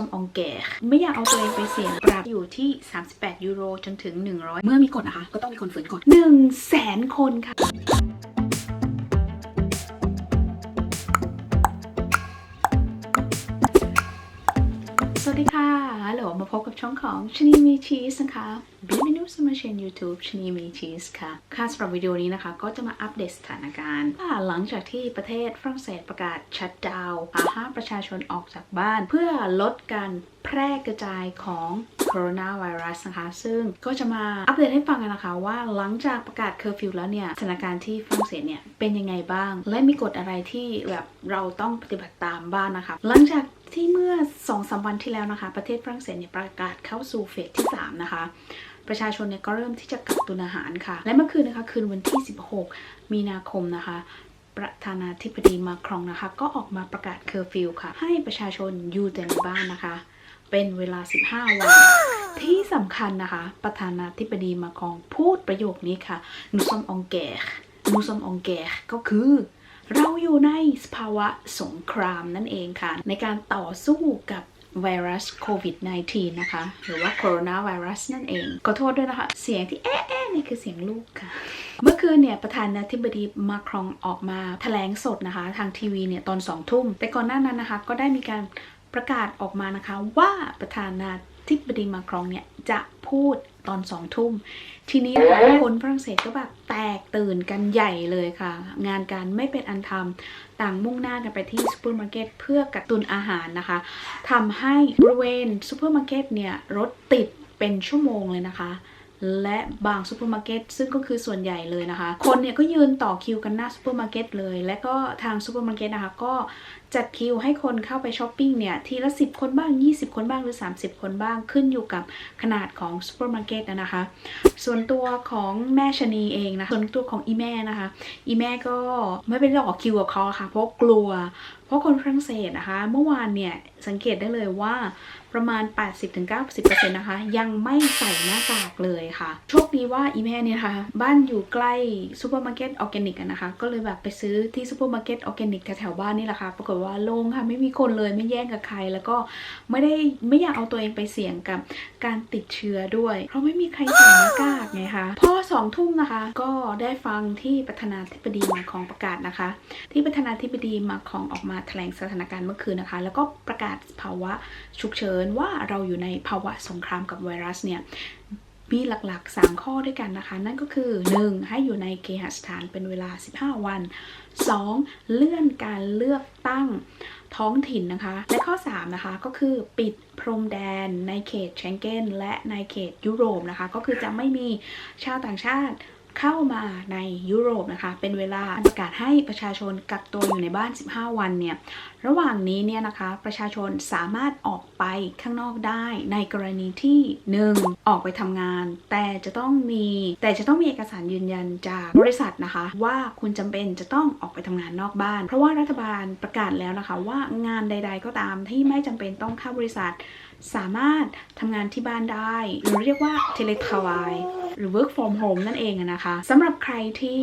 อมองแกไม่อยากเอาตัวเองไปเสี่ยงปรับอยู่ที่ 38 ยูโรจนถึง 100 เมื่อมีกฎนะคะ ก็ต้องมีคนฝืนกฎ1แสนคนค่ะ ดีค่ะ ฮัลโหล มาพบกับช่องของชนีมีชีสนะคะ Bienvenue sur ma chaîne YouTube ชนีมีชีสค่ะ ค่ะสำหรับวิดีโอนี้นะคะ ก็จะมาอัปเดตสถานการณ์ว่าหลังจากที่ประเทศฝรั่งเศสประกาศชัดดาวน์ห้ามประชาชนออกจากบ้าน เพื่อลดการแพร่กระจายของ โคโรนาไวรัสนะคะ ซึ่งก็จะมาอัปเดตให้ฟังกันนะคะ ว่าหลังจากประกาศเคอร์ฟิวแล้วเนี่ยสถานการณ์ที่ฝรั่งเศสเนี่ยเป็นยังไงบ้าง และมีกฎอะไรที่แบบเราต้องปฏิบัติตามบ้างนะคะ หลังจากที่เมื่อ2อสวันที่แล้วนะคะ ประเทศฝรั่งเศสเนี่ยประกาศเข้าสู่เฟสที่ 3 นะคะ ประชาชนเนี่ยก็เริ่มที่จะกักตุนอาหารค่ะ และเมื่อคืนนะคะคืนวันที่ 16 มีนาคมนะคะประธานาธิบดีมาครองนะคะ ก็ออกมาประกาศเคอร์ฟิวค่ะ ให้ประชาชนอยู่แต่ในบ้านนะคะ เป็นเวลา 15 วัน ที่สำคัญนะคะ ประธานาธิบดีมาครองพูดประโยคนี้ค่ะนูซอมองแกนูซอมองแกก็คือ เราอยู่ในสภาวะสงครามนั่นเองค่ะ ในการต่อสู้กับไวรัสโควิด -19 นะคะ หรือว่าโคโรนาไวรัสนั่นเอง ขอโทษด้วยนะคะ เสียงที่แอ๊ะแอ๊ะนี่คือเสียงลูกค่ะ เมื่อคืนเนี่ย ประธานาธิบดีมาครองออกมาแถลงสดนะคะ ทางทีวีเนี่ย ตอนสองทุ่ม แต่ก่อนหน้านั้นนะคะ ก็ได้มีการ ประกาศออกมานะคะว่าประธานาธิบดีมาครองเนี่ยจะพูดตอนสองทุ่ม ทีนี้นะคะคนฝรั่งเศสก็แบบแตกตื่นกันใหญ่เลยค่ะ งานการไม่เป็นอันทำต่างมุ่งหน้ากันไปที่ซูเปอร์มาร์เก็ตเพื่อกักตุนอาหารนะคะทำให้บริเวณซูเปอร์มาร์เก็ตเนี่ยรถติดเป็นชั่วโมงเลยนะคะ และบางซูเปอร์มาร์เก็ตซึ่งก็คือส่วนใหญ่เลยนะคะ คนเนี่ยก็ยืนต่อคิวกันหน้าซูเปอร์มาร์เก็ตเลย และก็ทางซูเปอร์มาร์เก็ตนะคะก็จัดคิวให้คนเข้าไปช้อปปิ้งเนี่ย ทีละ 10 คนบ้าง 20 คนบ้างหรือ 30 คนบ้างขึ้นอยู่กับขนาดของซูเปอร์มาร์เก็ตนะคะ ส่วนตัวของแม่ชะนีเองนะคะส่วนตัวของอีแม่นะคะ อีแม่ก็ไม่ไปต่อคิวกับเขาค่ะ เพราะกลัว เพราะคนฝรั่งเศสนะคะ เมื่อวานเนี่ยสังเกตได้เลยว่าประมาณ 80-90%นะคะ ยังไม่ใส่หน้ากากเลยค่ะ โชคดีว่าอีแม่เนี่ยนะคะบ้านอยู่ใกล้ซูเปอร์มาร์เก็ตออร์แกนิกนะคะ ก็เลยแบบไปซื้อที่ซูเปอร์มาร์เก็ตออร์แกนิกแถวๆบ้านนี่แหละค่ะ ปรากฏว่าโล่งค่ะ ไม่มีคนเลยไม่แย่งกับใคร แล้วก็ไม่ได้ไม่อยากเอาตัวเองไปเสี่ยงกับการติดเชื้อด้วย เพราะไม่มีใครใส่หน้ากากไงคะพอสองทุ่มนะคะ ก็ได้ฟังที่ประธานาธิบดีมาของประกาศนะคะ ที่ประธานาธิบดีมาของออกมาแถลงสถานการณ์เมื่อคืนนะคะ แล้วก็ประกาศภาวะฉุกเฉินว่าเราอยู่ในภาวะสงครามกับไวรัสเนี่ยมีหลักๆ 3 ข้อด้วยกันนะคะ นั่นก็คือ 1. ให้อยู่ในเคหสถานเป็นเวลา 15 วัน 2. เลื่อนการเลือกตั้งท้องถิ่นนะคะ และข้อ 3 นะคะก็คือปิดพรมแดนในเขตเชงเก้นและในเขตยุโรปนะคะ ก็คือจะไม่มีชาวต่างชาติ เข้ามาในยุโรปนะคะ เป็นเวลาประกาศให้ประชาชนกักตัวอยู่ในบ้าน 15 วันเนี่ย ระหว่างนี้เนี่ยนะคะ ประชาชนสามารถออกไปข้างนอกได้ในกรณีที่ 1. ออกไปทำงาน แต่จะต้องมีแต่จะต้องมีเอกสารยืนยันจากบริษัทนะคะ ว่าคุณจำเป็นจะต้องออกไปทำงานนอกบ้าน เพราะว่ารัฐบาลประกาศแล้วนะคะ ว่างานใด ๆ ก็ตามที่ไม่จำเป็นต้องเข้าบริษัท สามารถทำงานที่บ้านได้ หรือเรียกว่า teletravail หรือ work from home นั่นเองนะคะสำหรับใครที่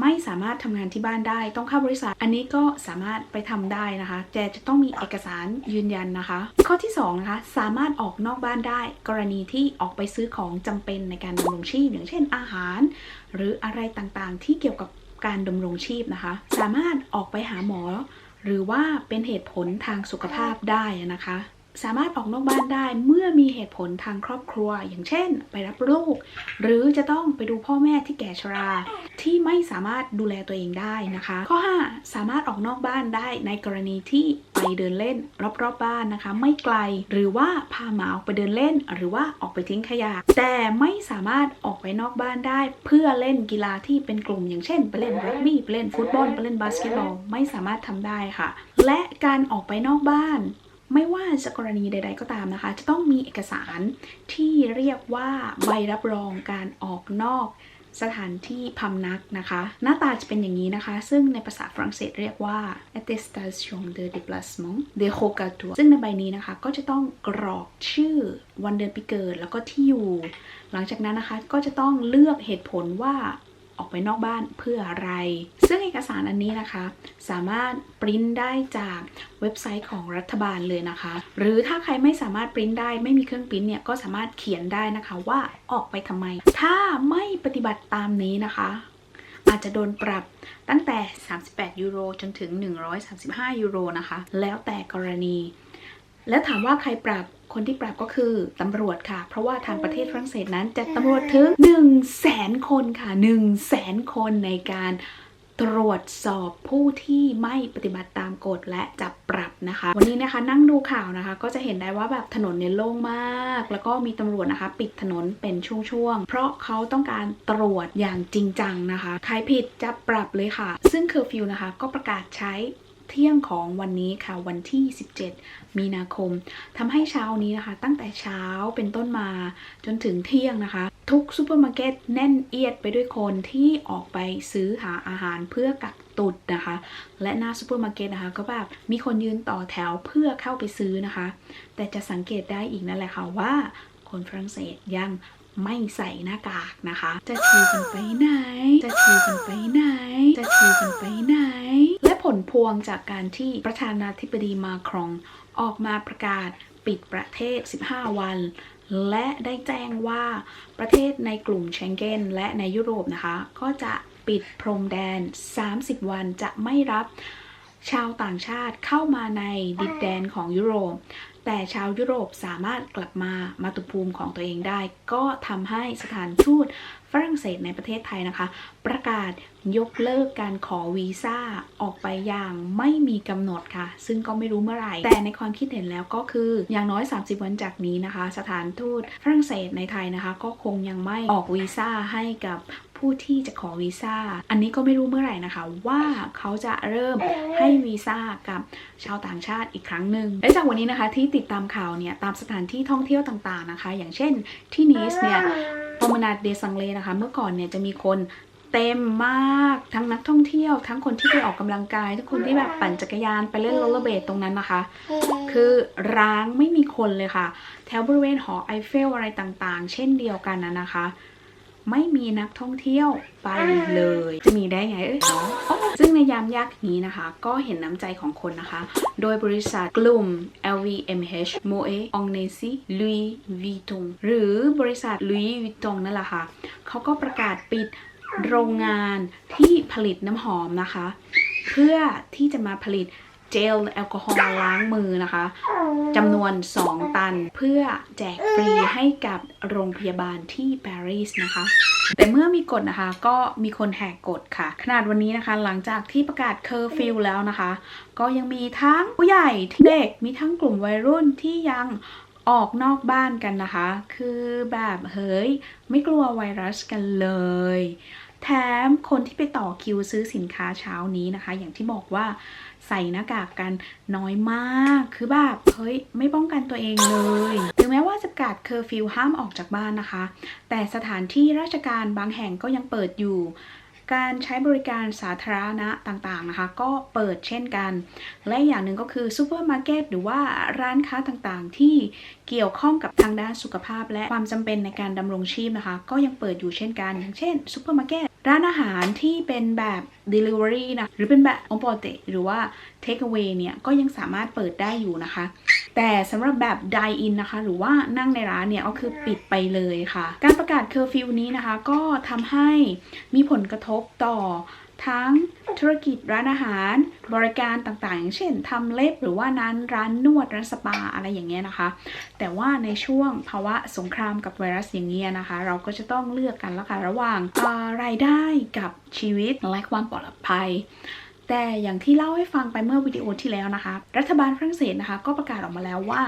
ไม่สามารถทำงานที่บ้านได้ ต้องเข้าบริษัท อันนี้ก็สามารถไปทำได้นะคะแต่จะต้องมีเอกสารยืนยันนะคะ ข้อที่2นะคะสามารถออกนอกบ้านได้ กรณีที่ออกไปซื้อของจำเป็นในการดำรงชีพอย่างเช่นอาหาร หรืออะไรต่างๆ ที่เกี่ยวกับการดำรงชีพนะคะ สามารถออกไปหาหมอ หรือว่าเป็นเหตุผลทางสุขภาพได้นะคะ สามารถออกนอกบ้านได้เมื่อมีเหตุผลทางครอบครัว อย่างเช่น ไปรับลูก หรือจะต้องไปดูพ่อแม่ที่แก่ชรา ที่ไม่สามารถดูแลตัวเองได้นะคะ ข้อ 5 สามารถออกนอกบ้านได้ในกรณีที่ไปเดินเล่นรอบๆบบ้านนะคะ ไม่ไกลหรือว่าพาหมาออกไปเดินเล่น หรือว่าออกไปทิ้งขยะ แต่ไม่สามารถออกไปนอกบ้านได้ เพื่อเล่นกีฬาที่เป็นกลุ่มอย่างเช่นไปเล่นรักบี้ไปเล่นฟุตบอลไปเล่นบาสเกตบอลไม่สามารถทำได้ค่ะ และการออกไปนอกบ้าน ไม่ว่าจะกรณีใด ๆ ก็ตามนะคะ จะต้องมีเอกสารที่เรียกว่าใบรับรองการออกนอกสถานที่พำนักนะคะ หน้าตาจะเป็นอย่างนี้นะคะ ซึ่งในภาษาฝรั่งเศสเรียกว่า attestation de déplacement de rogatoire ซึ่งในใบนี้นะคะ ก็จะต้องกรอกชื่อวันเดือนปีเกิดแล้วก็ที่อยู่ หลังจากนั้นนะคะก็จะต้องเลือกเหตุผลว่า ออกไปนอกบ้านเพื่ออะไร ซึ่งเอกสารอันนี้นะคะ สามารถปริ้นได้จากเว็บไซต์ของรัฐบาลเลยนะคะ หรือถ้าใครไม่สามารถปริ้นได้ไม่มีเครื่องปริ้นเนี่ยก็สามารถเขียนได้นะคะว่าออกไปทำไม ถ้าไม่ปฏิบัติตามนี้นะคะ อาจจะโดนปรับตั้งแต่ 38 ยูโรจนถึง 135 ยูโรนะคะ แล้วแต่กรณี แล้วถามว่าใครปรับ คนที่ปรับก็คือตำรวจค่ะ เพราะว่าทางประเทศฝรั่งเศสนั้นจะตำรวจถึง1 0 0 0 0แสนคนค่ะ1 0 0 0 0แสนคนในการตรวจสอบผู้ที่ไม่ปฏิบัติตามกฎและจับปรับนะคะ วันนี้นะคะนั่งดูข่าวนะคะ ก็จะเห็นได้ว่าแบบถนนเนี่ยโล่งมาก แล้วก็มีตำรวจนะคะ ปิดถนนเป็นช่วงๆ เพราะเขาต้องการตรวจอย่างจริงจังนะคะ ใครผิดจะปรับเลยค่ะ ซึ่งเคอร์ฟิวนะคะ ก็ประกาศใช้ เที่ยงของวันนี้ค่ะวันที่ 17 มีนาคมทำให้เช้านี้นะคะ ตั้งแต่เช้าเป็นต้นมาจนถึงเที่ยงนะคะ ทุกซูเปอร์มาร์เก็ตแน่นเอียดไปด้วยคนที่ออกไปซื้อหาอาหารเพื่อกักตุดนะคะ และหน้าซูเปอร์มาร์เก็ตนะคะ ก็แบบมีคนยืนต่อแถวเพื่อเข้าไปซื้อนะคะ แต่จะสังเกตได้อีกนั่นแหละค่ะว่าคนฝรั่งเศสยัง ไม่ใส่หน้ากากนะคะ จะชีกันไปไหน จะชีกันไปไหน จะชีกันไปไหน และผลพวงจากการที่ประธานาธิบดีมาครองออกมาประกาศปิดประเทศ 15 วัน และได้แจ้งว่าประเทศในกลุ่มเชงเก้นและในยุโรปนะคะ ก็จะปิดพรมแดน 30 วันจะไม่รับชาวต่างชาติเข้ามาในดินแดนของยุโรป แต่ชาวยุโรปสามารถกลับมามาตุภูมิของตัวเองได้ ก็ทำให้สถานทูตฝรั่งเศสในประเทศไทยนะคะ ประกาศยกเลิกการขอวีซ่าออกไปอย่างไม่มีกำหนดค่ะ ซึ่งก็ไม่รู้เมื่อไหร่ แต่ในความคิดเห็นแล้วก็คืออย่างน้อย 30 วันจากนี้นะคะ สถานทูตฝรั่งเศสในไทยนะคะ ก็คงยังไม่ออกวีซ่าให้กับ ผู้ที่จะขอวีซ่า อันนี้ก็ไม่รู้เมื่อไหร่นะคะ ว่าเขาจะเริ่มให้วีซ่ากับชาวต่างชาติอีกครั้งหนึ่งและจากวันนี้นะคะที่ติดตามข่าวเนี่ยตามสถานที่ท่องเที่ยวต่างๆนะคะ อย่างเช่นที่นีสเนี่ยโปรมนาดเดซังเลนะคะ เมื่อก่อนเนี่ยจะมีคนเต็มมากทั้งนักท่องเที่ยว ทั้งคนที่ไปออกกำลังกาย ทุกคนที่แบบปั่นจักรยานไปเล่นโรลเลอร์เบลดตรงนั้นนะคะ คือร้างไม่มีคนเลยค่ะ แถวบริเวณหอไอเฟลอะไรต่างๆ เช่นเดียวกันนะนะคะ ไม่มีนักท่องเที่ยวไปเลย จะมีได้ไงเอ้ยเนาะอ๋อซึ่งในยามยากนี้นะคะ ก็เห็นน้ำใจของคนนะคะ โดยบริษัทกลุ่ม LVMH Moe o n g n e s i Louis Vuitton หรือบริษัท Louis Vuitton นั่นแหละค่ะเขาก็ประกาศปิดโรงงานที่ผลิตน้ำหอมนะคะ เพื่อที่จะมาผลิต เจลแอลกอฮอล์ล้างมือนะคะจำนวน 2 ตันเพื่อแจกฟรีให้กับโรงพยาบาลที่ปารีสนะคะ แต่เมื่อมีกฎนะคะก็มีคนแหกกฎค่ะ ขนาดวันนี้นะคะหลังจากที่ประกาศเคอร์ฟิวแล้วนะคะ ก็ยังมีทั้งผู้ใหญ่ที่เด็กมีทั้งกลุ่มวัยรุ่นที่ยังออกนอกบ้านกันนะคะ คือแบบเฮ้ย ไม่กลัวไวรัสกันเลย แถมคนที่ไปต่อคิวซื้อสินค้าเช้านี้นะคะ อย่างที่บอกว่า ใส่หน้ากากกันน้อยมาก คือแบบเฮ้ยไม่ป้องกันตัวเองเลย ถึงแม้ว่าจะประกาศเคอร์ฟิวห้ามออกจากบ้านนะคะ แต่สถานที่ราชการบางแห่งก็ยังเปิดอยู่การใช้บริการสาธารณะต่างๆนะคะ ก็เปิดเช่นกัน และอย่างหนึ่งก็คือซูเปอร์มาร์เก็ตหรือว่าร้านค้าต่างๆ ที่เกี่ยวข้องกับทางด้านสุขภาพ และความจำเป็นในการดำรงชีพนะคะ ก็ยังเปิดอยู่เช่นกัน อย่างเช่นซูเปอร์มาร์เก็ตร้านอาหารที่เป็นแบบ Delivery นะ หรือเป็นแบบ o n p o r t e หรือว่า Take away เนี่ย ก็ยังสามารถเปิดได้อยู่นะคะ แต่สำหรับแบบ dine in นะคะ หรือว่านั่งในร้านเนี่ย ก็คือปิดไปเลยค่ะ การประกาศเคอร์ฟิวนี้นะคะ ก็ทำให้มีผลกระทบต่อ ทั้งธุรกิจร้านอาหาร บริการต่างๆ อย่างเช่นทำเล็บหรือว่านั้นร้านนวดร้านสปาอะไรอย่างเงี้ยนะคะ แต่ว่าในช่วงภาวะสงครามกับไวรัสอย่างเงี้ยนะคะ เราก็จะต้องเลือกกันแล้วค่ะระหว่างรายได้กับชีวิตและความปลอดภัยแต่อย่างที่เล่าให้ฟังไปเมื่อวิดีโอที่แล้วนะคะ รัฐบาลฝรั่งเศสนะคะ ก็ประกาศออกมาแล้วว่า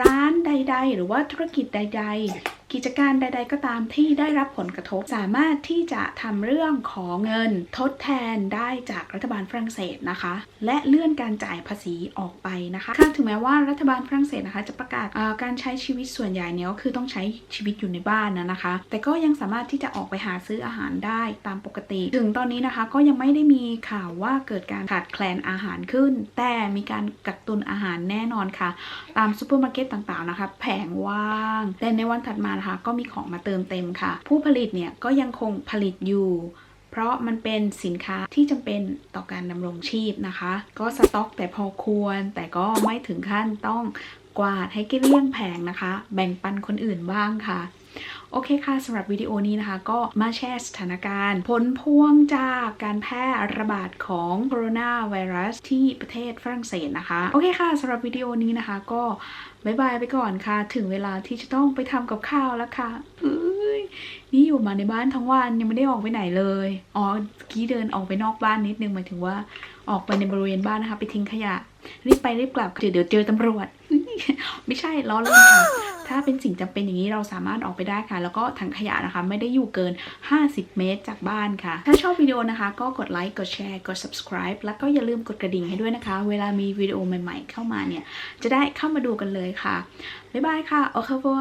ร้านใด ๆ หรือว่าธุรกิจใด ๆ กิจการใด ๆ ก็ตามที่ได้รับผลกระทบ สามารถที่จะทำเรื่องของเงินทดแทนได้จากรัฐบาลฝรั่งเศสนะคะ และเลื่อนการจ่ายภาษีออกไปนะคะค่ะถึงแม้ว่ารัฐบาลฝรั่งเศสนะคะจะประกาศาการใช้ชีวิตส่วนใหญ่เนี่ยก็คือต้องใช้ชีวิตอยู่ในบ้านนะนะคะ แต่ก็ยังสามารถที่จะออกไปหาซื้ออาหารได้ตามปกติ ถึงตอนนี้นะคะก็ยังไม่ได้มีข่าวว่าเกิดการขาดแคลนอาหารขึ้น แต่มีการกักตุนอาหารแน่นอนค่ะ ตามซูเปอร์มาร์เก็ตต่างๆนะคะ แผงว่าง แต่ในวันถัดมานะคะ ก็มีของมาเติมเต็มค่ะ ผู้ผลิตเนี่ยก็ยังคงผลิตอยู่ เพราะมันเป็นสินค้าที่จำเป็นต่อการดำรงชีพนะคะ ก็สต็อกแต่พอควรแต่ก็ไม่ถึงขั้นต้อง กวาดให้เกลี้ยงแผงนะคะ แบ่งปันคนอื่นบ้างค่ะ โอเคค่ะสำหรับวิดีโอนี้นะคะ ก็มาแชร์สถานการณ์ ผลพวงจากการแพร่ระบาดของโคโรนาไวรัสที่ประเทศฝรั่งเศสนะคะ โอเคค่ะสำหรับวิดีโอนี้นะคะ ก็บายบายไปก่อนค่ะ ถึงเวลาที่จะต้องไปทำกับข้าวแล้วค่ะนี่อยู่มาในบ้านทั้งวันยังไม่ได้ออกไปไหนเลย อ๋อเมื่อกี้เดินออกไปนอกบ้านนิดนึงหมายถึงว่าออกไปในบริเวณบ้านนะคะ ไปทิ้งขยะ รีบไปรีบกลับเดี๋ยวเดี๋ยวเจอตำรวจ ไม่ใช่ล้อเล่นค่ะ ถ้าเป็นสิ่งจำเป็นอย่างนี้เราสามารถออกไปได้ค่ะ แล้วก็ถังขยะนะคะ ไม่ได้อยู่เกิน 50 เมตรจากบ้านค่ะ ถ้าชอบวิดีโอนะคะ ก็กดไลค์กดแชร์กด subscribe แล้วก็อย่าลืมกดกระดิ่งให้ด้วยนะคะ เวลามีวิดีโอใหม่ ๆ เข้ามาเนี่ย จะได้เข้ามาดูกันเลยค่ะบ๊ายบายค่ะโอเคบัว